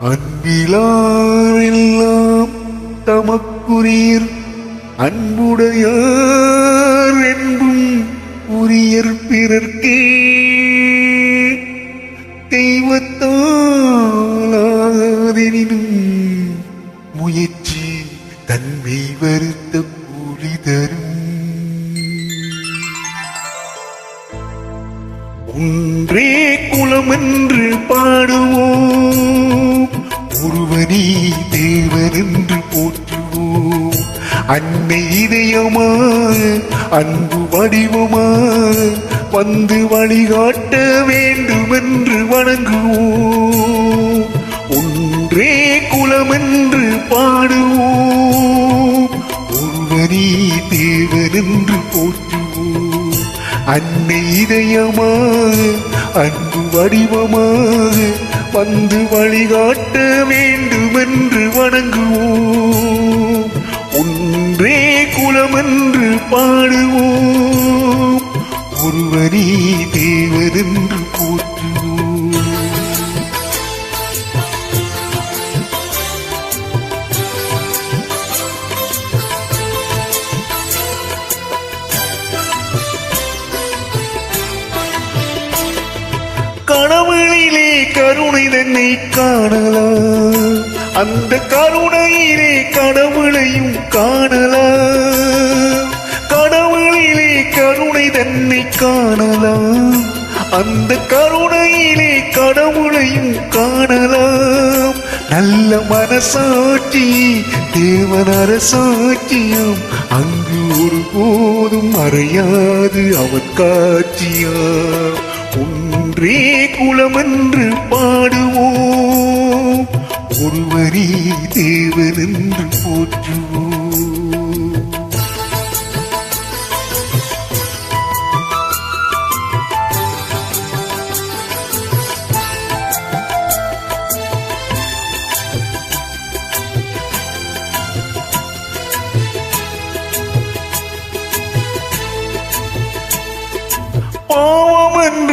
அன்பிலாரெல்லாம் தமக்குரியர் அன்புடையார் என்பும் உரியர் பிறர்க்கே. தெய்வத்தாலாதெனினும் முயற்சி தன்மை வருத்த கூலி தரும். ஒன்றே குலமென்று பாடுவோம். தேவனென்று போற்றுவோம். அன்னை இதயமா அன்பு வடிவமா வந்து வழிகாட்ட வேண்டுமென்று வணங்குவோம். ஒன்றே குலமென்று பாடுவோம். ஒருவனே தேவனென்று போற்றுவோம். அன்னை இதயமா அன்பு வடிவமாக வந்து வழிகாட்ட வேண்டுமென்று வணங்குவோம். ஒன்றே குலமென்று பாடுவோம். ஒருவரீ கருணை தன்னை காணலாம் அந்த கருணையிலே கடவுளையும் காணலா. கடவுளிலே கருணை தன்னை காணலா. அந்த கருணையிலே கடவுளையும் காணலாம் நல்ல மனசாட்சி தேவன் அரசாட்சியம் அங்கு ஒருபோதும் மறையாது அவன் உன் ஒன்றே குலமென்று பாடுவோம். ஒருவரே தேவனென்று போற்றுவோம்.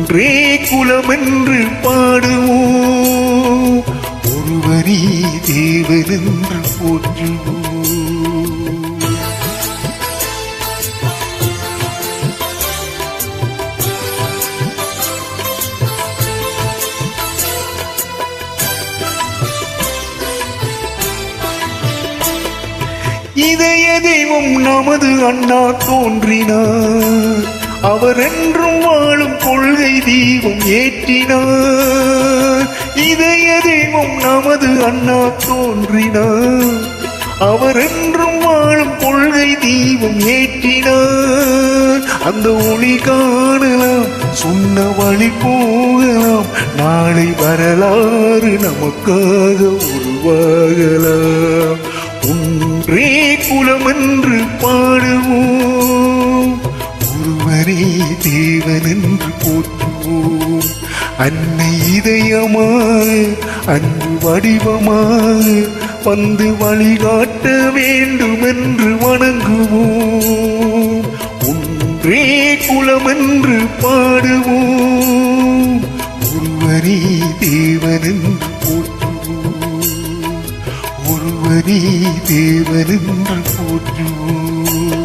ஒன்றே குலமென்று பாடுவோம். ஒருவரே தேவனென்று போற்றுவோம். இதய தெய்வம் நமது அண்ணா தோன்றினார். அவர் என்றும் வாழும் கொள்கை தீபம் ஏற்றினார். இதய தெய்வம் நமது அண்ணா தோன்றினார். அவர் என்றும் வாழும் கொள்கை தீபம் ஏற்றினார். அந்த ஒளி காணலாம் சொன்ன வழி போகலாம் நாளை வரலாறு நமக்காக உருவாகலாம். ஒன்றே குலமென்று பாடுவோம். தேவனென்று போற்றுவோம். அன்னை இதயமாக அன்பு வடிவமாக வந்து வழிகாட்ட வேண்டுமென்று வணங்குவோம். ஒன்றே குலமென்று பாடுவோம். ஒருவரே தேவனென்று போற்றுவோம். ஒருவரே தேவனென்று போற்றுவோம்.